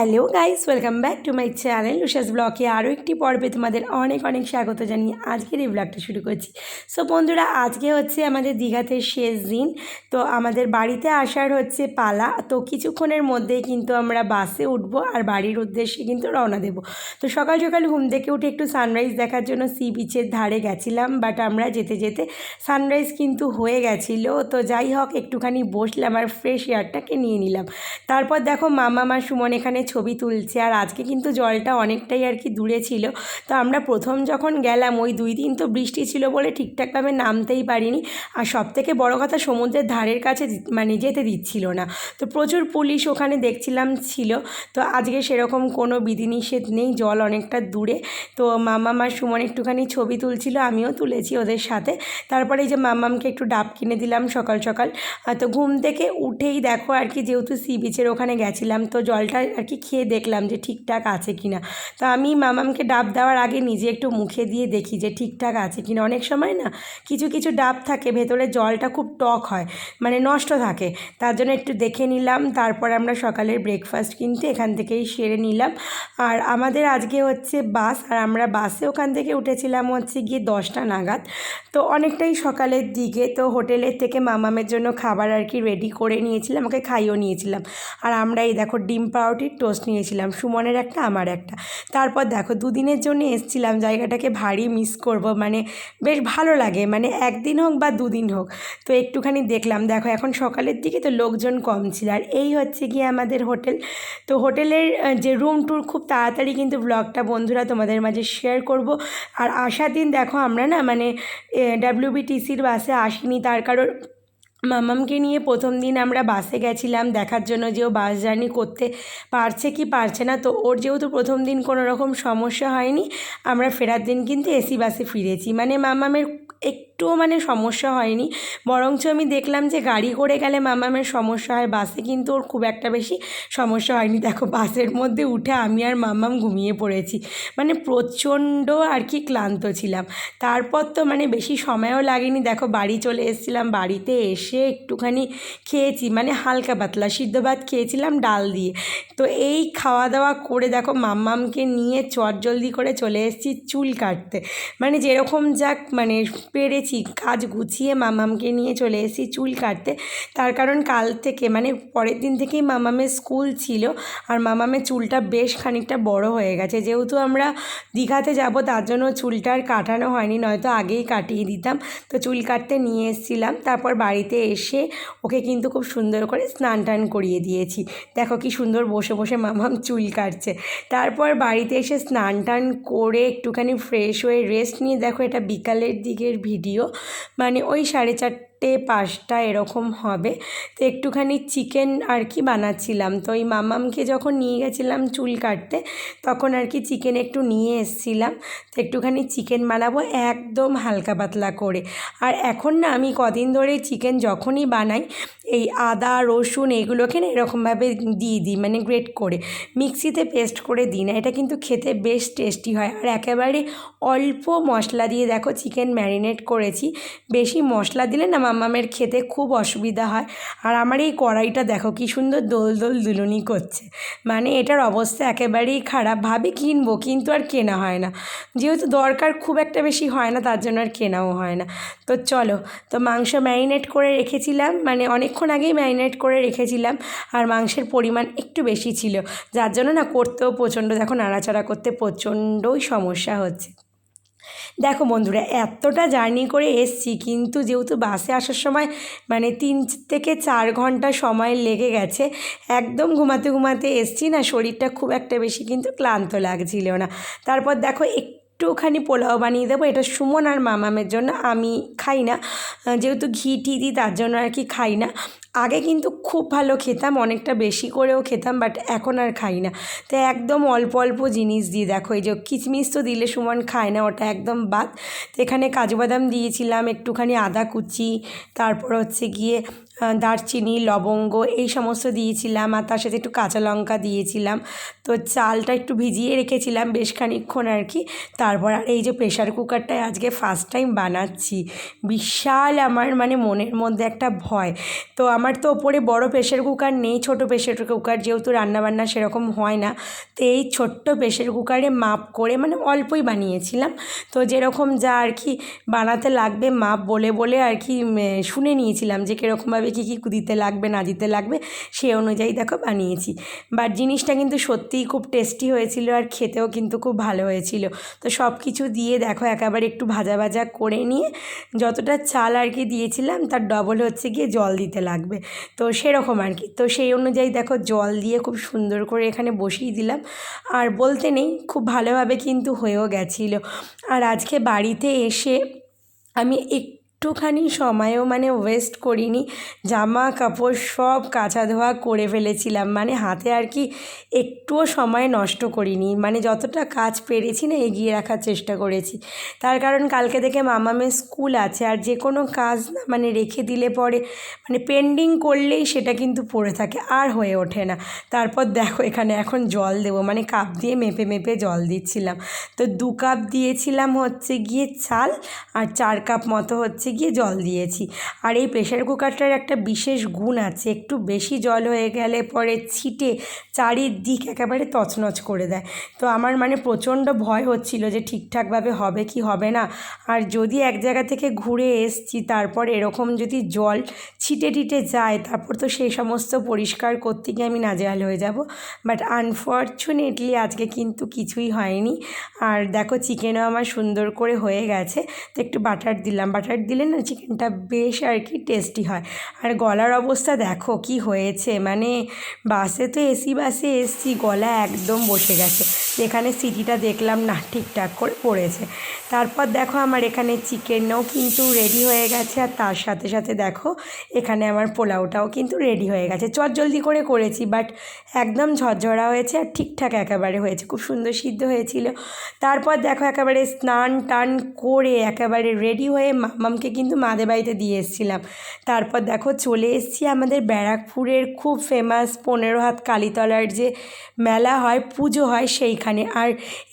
Hello guys welcome back to my channel উষাস ব্লগে আরও একটি পর্বে তোমাদের অনেক অনেক স্বাগত জানিয়ে আজকের এই ব্লগটা শুরু করছি। সো বন্ধুরা, আজকে হচ্ছে আমাদের দীঘাতে শেষ দিন। তো আমাদের বাড়িতে আসার হচ্ছে পালা। তো কিছুক্ষণের মধ্যেই কিন্তু আমরা বাসে উঠবো আর বাড়ির উদ্দেশ্যে কিন্তু রওনা দেব। তো সকাল সকাল ঘুম থেকে উঠে একটু সানরাইজ দেখার জন্য সি বিচের ধারে গেছিলাম বাট আমরা যেতে যেতে সানরাইজ কিন্তু হয়ে গেছিল। তো যাই হোক, একটুখানি বসলাম আর ফ্রেশ এয়ারটাকে নিয়ে নিলাম। তারপর দেখো মামা, মা সুমন এখানে ছবি তুলছে। আর আজকে কিন্তু জলটা অনেকটাই আর কি দূরে ছিল। তো আমরা প্রথম যখন গেলাম, ওই দুই দিন তো বৃষ্টি ছিল বলে ঠিকঠাকভাবে নামতেই পারিনি। আর সব থেকে বড় কথা সমুদ্রের ধারের কাছে মানে যেতে দিচ্ছিল না। তো প্রচুর পুলিশ ওখানে দেখছিলাম ছিল। তো আজকে সেরকম কোনো বিধিনিষেধ নেই, জল অনেকটা দূরে। তো মামা মা সুমন একটুখানি ছবি তুলছিল, আমিও তুলেছি ওদের সাথে। তারপরে যে মামামকে একটু ডাব কিনে দিলাম সকাল সকাল। তো ঘুম থেকে উঠেই দেখো আর কি, যেহেতু সি বিচের ওখানে গেছিলাম, তো জলটা আর কি খেয়ে দেখলাম যে ঠিকঠাক আছে কি না তো আমি মামামকে ডাব দেওয়ার আগে নিজে একটু মুখে দিয়ে দেখি যে ঠিকঠাক আছে কি না অনেক সময় না কিছু কিছু ডাব থাকে, ভেতরে জলটা খুব টক হয় মানে নষ্ট থাকে। তার জন্য একটু দেখে নিলাম, তারপর আমরা সকালের ব্রেকফাস্ট কিন্তু এখান থেকেই সেরে নিলাম। আর আমাদের আজকে হচ্ছে বাস, আর আমরা বাসে ওখান থেকে উঠেছিলাম হচ্ছে গিয়ে দশটা নাগাদ। তো অনেকটাই সকালের দিকে, তো হোটেলের থেকে মামামের জন্য খাবার আর কি রেডি করে নিয়েছিলাম, ওকে খাইয়েও নিয়েছিলাম। আর আমরা এই দেখো ডিম পাউরুটির টোস্ট নিয়েছিলাম, সুমনের একটা, আমার একটা। তারপর দেখো, দুদিনের জন্য এসছিলাম, জায়গাটাকে ভারী মিস করব মানে বেশ ভালো লাগে মানে একদিন হোক বা দুদিন হোক। তো একটুখানি দেখলাম, দেখো এখন সকালের দিকে তো লোকজন কম ছিল, আর এই হচ্ছে গিয়ে আমাদের হোটেল। তো হোটেলের যে রুম ট্যুর খুব তাড়াতাড়ি কিন্তু ব্লগটা বন্ধুরা তোমাদের মাঝে শেয়ার করব। আর আসার দিন দেখো আমরা না মানে ডাব্লিউবিটিসির বাসে আসিনি, তার কারণ মামামকে নিয়ে প্রথম দিন আমরা বাসে গেছিলাম, দেখার জন্য যে ও বাস জার্নি করতে পারছে কি পারছে না। তো ওর যেহেতু প্রথম দিন কোনো রকম সমস্যা হয়নি, আমরা ফেরার দিন কিন্তু এসি বাসে ফিরেছি। মানে মামামের একটুও মানে সমস্যা হয়নি। বরঞ্চ আমি দেখলাম যে গাড়ি করে গেলে মামামের সমস্যা হয়। বাসে কিন্তু ওর খুব একটা বেশি সমস্যা হয়নি। দেখো বাসের মধ্যে উঠে আমি আর মামাম ঘুমিয়ে পড়েছি। মানে প্রচণ্ড আর কি ক্লান্ত ছিলাম। তারপর তো মানে বেশি সময়ও লাগেনি। দেখো, বাড়ি চলে এসেছিলাম। বাড়িতে এসে একটুখানি খেয়েছি। মানে হালকা পাতলা সিদ্ধ ভাত খেয়েছিলাম, ডাল দিয়ে। তো এই খাওয়া দাওয়া করে দেখো মাম্মামকে নিয়ে চট জলদি করে চলে এসেছি চুল কাটতে। মানে যেরকম যাক মানে পেরেছি কাজ গুছিয়ে মামামকে নিয়ে চলে এসেছি চুল কাটতে। তার কারণ কাল থেকে মানে পরের দিন থেকেই মামামের স্কুল ছিল আর মামামের চুলটা বেশ খানিকটা বড় হয়ে গেছে। যেহেতু আমরা দীঘাতে যাব, তার জন্য চুলটা আর কাটানো হয়নি, নয়তো আগেই কাটিয়ে দিতাম। তো চুল কাটতে নিয়ে এসেছিলাম, তারপর বাড়িতে এসে ওকে কিন্তু খুব সুন্দর করে স্নান টান করিয়ে দিয়েছি। দেখো কি সুন্দর বসে বসে মামাম চুল কাটছে। তারপর বাড়িতে এসে স্নান টান করে একটুখানি ফ্রেশ হয়ে রেস্ট নিয়ে, দেখো এটা বিকালের দিকের ভিডিও মানে ওই সাড়ে চারটে পাঁচটা এরকম হবে। তো একটুখানি চিকেন আর কি বানাচ্ছিলাম। তো ওই মামামকে যখন নিয়ে গেছিলাম চুল কাটতে, তখন আর কি চিকেন একটু নিয়ে এসছিলাম। তো একটুখানি চিকেন বানাবো একদম হালকা পাতলা করে। আর এখন না আমি কদিন ধরে চিকেন যখনই বানাই, এই আদা, রসুন এগুলোকে না এরকমভাবে দিয়ে দিই মানে গ্রেট করে। মিক্সিতে পেস্ট করে দিই না, এটা কিন্তু খেতে বেশ টেস্টি হয়। আর একেবারে অল্প মশলা দিয়ে দেখো চিকেন ম্যারিনেট করেছি। বেশি মশলা দিলে না মামামের খেতে খুব অসুবিধা হয়। আর আমার এই কড়াইটা দেখো কি সুন্দর দোল দোল দুলুনি করছে। মানে এটার অবস্থা একেবারেই খারাপ। ভাবে কিনবো, কিন্তু আর কেনা হয় না। যেহেতু দরকার খুব একটা বেশি হয় না, তার জন্য আর কেনাও হয় না। তো চলো, তো মাংস ম্যারিনেট করে রেখেছিলাম। মানে অনেকক্ষণ আগেই ম্যারিনেট করে রেখেছিলাম। আর মাংসের পরিমাণ একটু বেশি ছিল। যার জন্য না করতেও প্রচণ্ড, দেখো নাড়াচাড়া করতে প্রচণ্ডই সমস্যা হচ্ছে। দেখো বন্ধুরা, এতটা জার্নি করে এসছি, কিন্তু যেহেতু বাসে আসার সময় মানে তিন থেকে চার ঘণ্টা সময় লেগে গেছে, একদম ঘুমাতে ঘুমাতে এসছি না, শরীরটা খুব একটা বেশি কিন্তু ক্লান্ত লাগছিল না। তারপর দেখো একটুখানি পোলাও বানিয়ে দেবো, এটা সুমন আর মামামের জন্য, আমি খাই না যেহেতু ঘি টি দিই তার জন্য আর কি খাই না আগে কিন্তু খুব ভালো খেতাম, অনেকটা বেশি করেও খেতাম বাট এখন আর খাই না। তো একদম অল্প অল্প জিনিস দিয়ে দেখো, এই যে কিচমিচ তো দিলে সুমন খায় না, ওটা একদম বাদ। তো এখানে কাজু বাদাম দিয়েছিলাম, একটুখানি আদা কুচি, তারপর হচ্ছে গিয়ে দারচিনি, লবঙ্গ, এই সমস্ত দিয়েছিলাম, আর তার সাথে একটু কাঁচা লঙ্কা দিয়েছিলাম। তো চালটা একটু ভিজিয়ে রেখেছিলাম বেশ খানিক্ষণ আর কি। তারপর আর এই যে প্রেশার কুকারটায় আজকে ফার্স্ট টাইম বানাচ্ছি। বিশাল আমার মানে মনের মধ্যে একটা ভয়। তো আমার তো ওপরে বড় প্রেশার কুকার নেই, ছোট প্রেশার কুকার যেহেতু রান্নাবান্না সেরকম হয় না, তো এই ছোট্ট প্রেশার কুকারে মাপ করে মানে অল্পই বানিয়েছিলাম। তো যেরকম যা আর কি বানাতে লাগবে মাপ বলে বলে আর কি শুনে নিয়েছিলাম যে কীরকমভাবে কী কী দিতে লাগবে, না দিতে লাগবে সেই অনুযায়ী দেখো বানিয়েছি। বাট জিনিসটা কিন্তু সত্যিই খুব টেস্টি হয়েছিল আর খেতেও কিন্তু খুব ভালো হয়েছিল। তো সব কিছু দিয়ে দেখো একেবারে একটু ভাজা ভাজা করে নিয়ে যতটা চাল আর কি দিয়েছিলাম তার ডবল হচ্ছে গিয়ে জল দিতে লাগবে। তো সেরকম আর কি তো সেই অনুযায়ী দেখো জল দিয়ে খুব সুন্দর করে এখানে বসিয়ে দিলাম। আর বলতে নেই, খুব ভালোভাবে কিন্তু হয়েও গেছিল। আর আজকে বাড়িতে এসে আমি একটুখানি সময়ও মানে ওয়েস্ট করিনি। জামা, কাপড় সব কাচা ধোয়া করে ফেলেছিলাম। মানে হাতে আর কি একটুও সময় নষ্ট করিনি। মানে যতটা কাজ পেরেছি না এগিয়ে রাখার চেষ্টা করেছি। তার কারণ কালকে থেকে মামামের স্কুল আছে আর যে কোনো কাজ না মানে রেখে দিলে পরে মানে পেন্ডিং করলেই সেটা কিন্তু পড়ে থাকে, আর হয়ে ওঠে না। তারপর দেখো এখানে এখন জল দেবো। মানে কাপ দিয়ে মেপে মেপে জল দিচ্ছিলাম। তো দু কাপ দিয়েছিলাম হচ্ছে গিয়ে চাল আর চার কাপ মতো হচ্ছে গিয়ে জল দিয়েছি। আর এই প্রেশার কুকারটার একটা বিশেষ গুণ আছে, একটু বেশি জল হয়ে গেলে পরে ছিটে চারিদিক একেবারে তছনছ করে দেয়। তো আমার মানে প্রচণ্ড ভয় হচ্ছিল যে ঠিকঠাকভাবে হবে কি হবে না। আর যদি এক জায়গা থেকে ঘুরে এসছি, তারপর এরকম যদি জল ছিটে টিটে যায়, তারপর তো সেই সমস্ত পরিষ্কার করতে গিয়ে আমি নাজেহাল হয়ে যাব। বাট আনফর্চুনেটলি আজকে কিন্তু কিছুই হয়নি। আর দেখো চিকেনও আমার সুন্দর করে হয়ে গেছে। তো একটু বাটার দিলাম। বাটার দিলে না চিকেনটা বেশ আর কি টেস্টি হয়। আর গলার অবস্থা দেখো কি হয়েছে। মানে বাসে তো এসি বাসে এসছি, গলা একদম বসে গেছে। এখানে সিটিটা দেখলাম না, ঠিকঠাক করে পড়েছে। তারপর দেখো আমার এখানে চিকেনও কিন্তু রেডি হয়ে গেছে। আর তার সাথে সাথে দেখো এখানে আমার পোলাওটাও কিন্তু রেডি হয়ে গেছে। চট জলদি করে করেছি বাট একদম ঝরঝরা হয়েছে আর ঠিকঠাক একেবারে হয়েছে। খুব সুন্দর সিদ্ধ হয়েছিল। তারপর দেখো একেবারে স্নান টান করে একেবারে রেডি হয়ে মামামকে কিন্তু মাদের বাড়িতে দিয়ে এসেছিলাম। তারপর দেখো চলে এসেছি আমাদের ব্যারাকপুরের খুব ফেমাস পনেরো হাত কালীতলার যে মেলা হয়, পুজো হয় সেইখানে। আর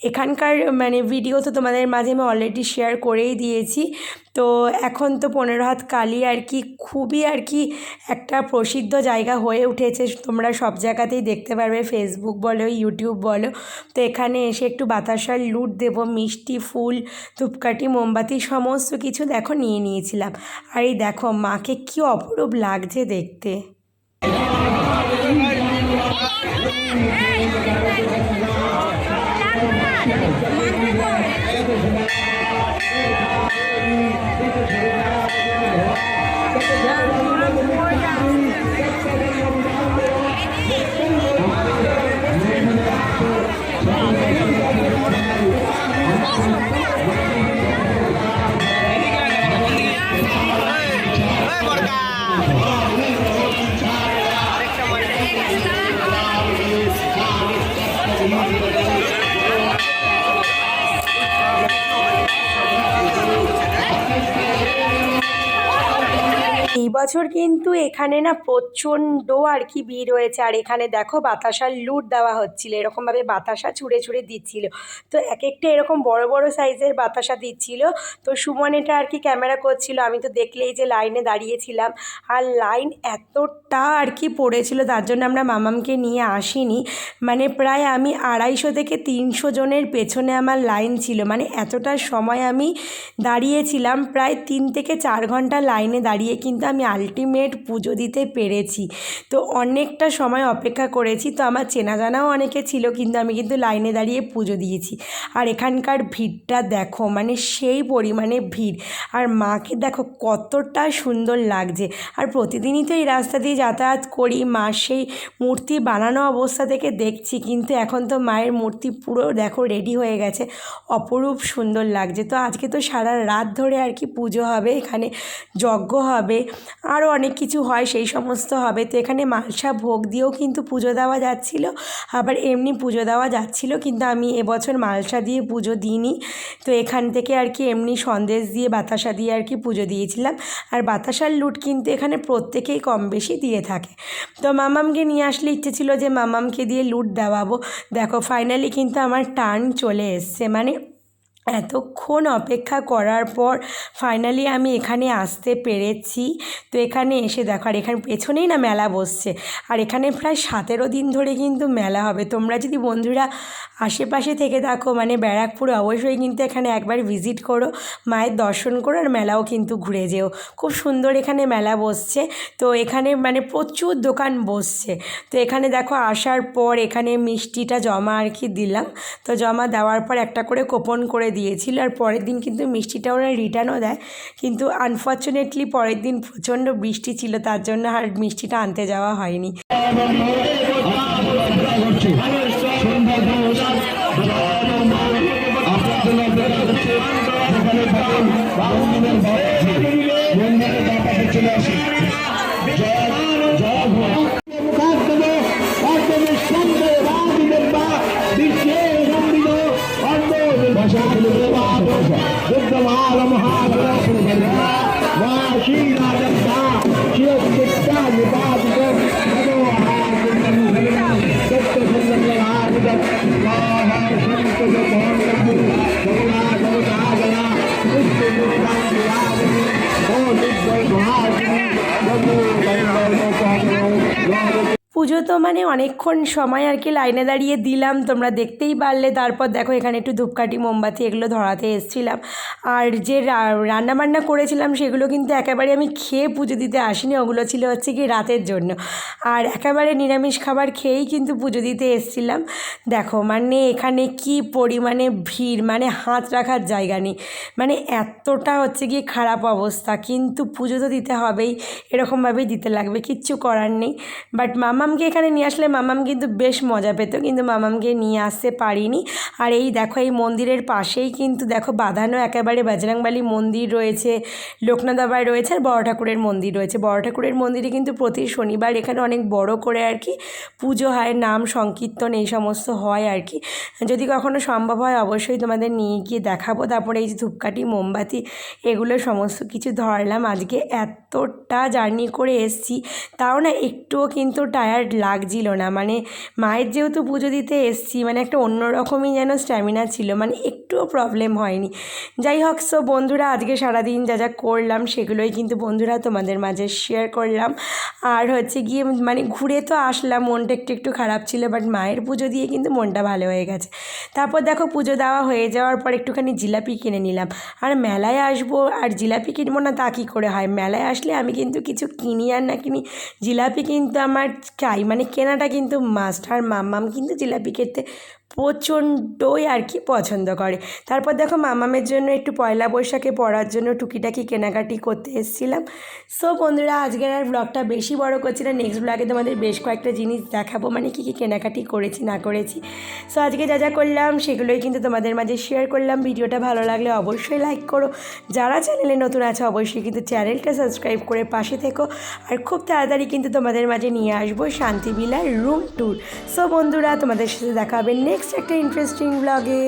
এখানকার মানে ভিডিও তো তোমাদের মাঝে আমি অলরেডি শেয়ার করেই দিয়েছি। তো এখন তো পনেরো হাত কালী আর কি খুবই আর কি একটা প্রসিদ্ধ জায়গা হয়ে উঠেছে। তোমরা সব জায়গাতেই দেখতে পারবে ফেসবুক বলো ইউটিউব বলো। তো এখানে এসে একটু বাতাসার লুট দেবো, মিষ্টি ফুল, ধূপকাঠি, মোমবাতি, সমস্ত কিছু দেখো নিয়ে নিয়েছিলাম। আর এই দেখো মাকে কি অপরূপ লাগছে দেখতে। এই বছর কিন্তু এখানে না প্রচণ্ড আর কি ভিড় হয়েছে আর এখানে দেখো বাতাসার লুট দেওয়া হচ্ছিল। এরকমভাবে বাতাসা ছুঁড়ে ছুঁড়ে দিচ্ছিল। তো এক একটা এরকম বড় বড় সাইজের বাতাসা দিচ্ছিল। তো সুমন এটা আর কি ক্যামেরা করছিল। আমি তো দেখলেই যে লাইনে দাঁড়িয়েছিলাম। আর লাইন এতটা আর কি পড়েছিল, তার জন্য আমরা মামামকে নিয়ে আসিনি। মানে প্রায় আমি আড়াইশো থেকে তিনশো জনের পেছনে আমার লাইন ছিল। মানে এতটা সময় আমি দাঁড়িয়েছিলাম। প্রায় তিন থেকে চার ঘণ্টা লাইনে দাঁড়িয়ে কিন্তু আমি আলটিমেট পুজো দিতে পেরেছি। তো অনেকটা সময় অপেক্ষা করেছি, তো আমার চেনা জানাও অনেকে ছিল, কিন্তু আমি কিন্তু লাইনে দাঁড়িয়ে পুজো দিয়েছি। আর এখানকার ভিড়টা দেখো মানে সেই পরিমাণে ভিড়। আর মাকে দেখো, কতটা সুন্দর লাগছে। আর প্রতিদিনই তো এই রাস্তা দিয়ে যাতায়াত করি, মা সেই মূর্তি বানানো অবস্থা থেকে দেখছি, কিন্তু এখন তো মায়ের মূর্তি পুরো দেখো রেডি হয়ে গেছে। অপরূপ সুন্দর লাগছে। তো আজকে তো সারা রাত ধরে আর কি পুজো হবে, এখানে যজ্ঞ হবে আরও অনেক কিছু হয়, সেই সমস্ত হবে। তো এখানে মালসা ভোগ দিয়েও কিন্তু পুজো দেওয়া যাচ্ছিল। আবার এমনি পুজো দেওয়া যাচ্ছিল, কিন্তু আমি এবছর মালসা দিয়ে পুজো দিইনি। তো এখান থেকে আর কি এমনি সন্দেশ দিয়ে বাতাসা দিয়ে আর কি পুজো দিয়েছিলাম। আর বাতাসার লুট কিন্তু এখানে প্রত্যেকেই কম বেশি দিয়ে থাকে। তো মামামকে নিয়ে আসলে ইচ্ছে ছিল যে মামামকে দিয়ে লুট দেওয়াবো। দেখো ফাইনালি কিন্তু আমার টার্ন চলে এসছে। মানে এতক্ষণ অপেক্ষা করার পর ফাইনালি আমি এখানে আসতে পেরেছি। তো এখানে এসে দেখো, আর এখানে পেছনেই না মেলা বসছে। আর এখানে প্রায় সতেরো দিন ধরে কিন্তু মেলা হবে। তোমরা যদি বন্ধুরা আশেপাশে থেকে থাকো মানে ব্যারাকপুরে, অবশ্যই কিন্তু এখানে একবার ভিজিট করো। মায়ের দর্শন করো আর মেলাও কিন্তু ঘুরে যেও। খুব সুন্দর এখানে মেলা বসছে। তো এখানে মানে প্রচুর দোকান বসছে। তো এখানে দেখো, আসার পর এখানে মিষ্টিটা জমা আর কি দিলাম। তো জমা দেওয়ার পর একটা করে কোপন করে দিয়েছিল আর পরের দিন কিন্তু মিষ্টিটা ওরা রিটার্নও দেয় কিন্তু আনফর্চুনেটলি পরের দিন প্রচণ্ড বৃষ্টি ছিল তার জন্য আর মিষ্টিটা আনতে যাওয়া হয়নি পুজো তো মানে অনেকক্ষণ সময় আর কি লাইনে দাঁড়িয়ে দিলাম। তোমরা দেখতেই পারলে। তারপর দেখো, এখানে একটু ধূপকাঠি, মোমবাতি এগুলো ধরাতে এসেছিলাম। আর যে রান্নাবান্না করেছিলাম সেগুলো কিন্তু একেবারে আমি খেয়ে পুজো দিতে আসিনি। ওগুলো ছিল হচ্ছে কি রাতের জন্য। আর একেবারে নিরামিষ খাবার খেয়েই কিন্তু পুজো দিতে এসেছিলাম। দেখো মানে এখানে কি পরিমাণে ভিড় মানে হাত রাখার জায়গা নেই। মানে এতটা হচ্ছে গিয়ে খারাপ অবস্থা। কিন্তু পুজো তো দিতে হবেই। এরকমভাবেই দিতে লাগবে, কিচ্ছু করার নেই। বাট মামামকে এখানে নিয়ে আসলে মামাম কিন্তু বেশ মজা পেত, কিন্তু মামামকে নিয়ে আসতে পারিনি। আর এই দেখো, এই মন্দিরের পাশেই কিন্তু দেখো বাঁধানো একেবারে বজরংবালী মন্দির রয়েছে লোকনাথ বাবার রয়েছে আর বড় ঠাকুরের মন্দির রয়েছে। বড় ঠাকুরের মন্দিরে কিন্তু প্রতি শনিবার এখানে অনেক বড় করে আর কি পুজো হয়, নাম সংকীর্তন এই সমস্ত হয় আর কি। যদি কখনো সম্ভব হয় অবশ্যই তোমাদের নিয়ে গিয়ে দেখাবো। তারপরে এই যে ধূপকাঠি, মোমবাতি, এগুলো সমস্ত কিছু ধরলাম। আজকে এতটা জার্নি করে এসছি, তাও না একটুও কিন্তু টায়ার্ড লাগছিল না। মানে মায়ের যেহেতু পুজো দিতে এসছি মানে একটা অন্যরকমই যেন স্ট্যামিনা ছিল মানে একটুও প্রবলেম হয়নি। যাই হোক সো বন্ধুরা, আজকে সারাদিন যা যা করলাম সেগুলোই কিন্তু বন্ধুরা তোমাদের মাঝে শেয়ার করলাম। আর হচ্ছে গিয়ে মানে ঘুরে তো আসলাম, মনটা একটু একটু খারাপ ছিল বাট মায়ের পুজো দিয়ে কিন্তু মনটা ভালো হয়ে গেছে। তারপর দেখো, পুজো দেওয়া হয়ে যাওয়ার পর একটুখানি জিলাপি কিনে নিলাম। আর মেলায় আসব, আর জিলাপি কিনবো না তা কী করে হয়? মেলায় আসলে আমি কিন্তু কিছু কিনি আর না কিনি। জিলাপি কিন্তু আমার চাই। মানে কেনাটা কিন্তু মাস্ট আর মাম্মাম কিন্তু জিলাপি খেতে প্রচণ্ডই আর কি পছন্দ করে। তারপর দেখো মামামের জন্য একটু পয়লা বৈশাখে পড়ার জন্য টুকিটাকি কেনাকাটি করতে এসেছিলাম। সো বন্ধুরা, আজকের আর ব্লগটা বেশি বড় করছি না। নেক্সট ব্লগে তোমাদের বেশ কয়েকটা জিনিস দেখাবো মানে কী কী কেনাকাটি করেছি, না করেছি। সো আজকে যা যা করলাম, সেগুলোই কিন্তু তোমাদের মাঝে শেয়ার করলাম। ভিডিওটা ভালো লাগলে অবশ্যই লাইক করো। যারা চ্যানেলে নতুন আছে, অবশ্যই কিন্তু চ্যানেলটা সাবস্ক্রাইব করে পাশে থেকো। আর খুব তাড়াতাড়ি কিন্তু তোমাদের মাঝে নিয়ে আসব শান্তি বিলার রুম ট্যুর সো বন্ধুরা, তোমাদের সাথে দেখা হবে নেক্সট একটা ইন্টারেস্টিং ব্লগে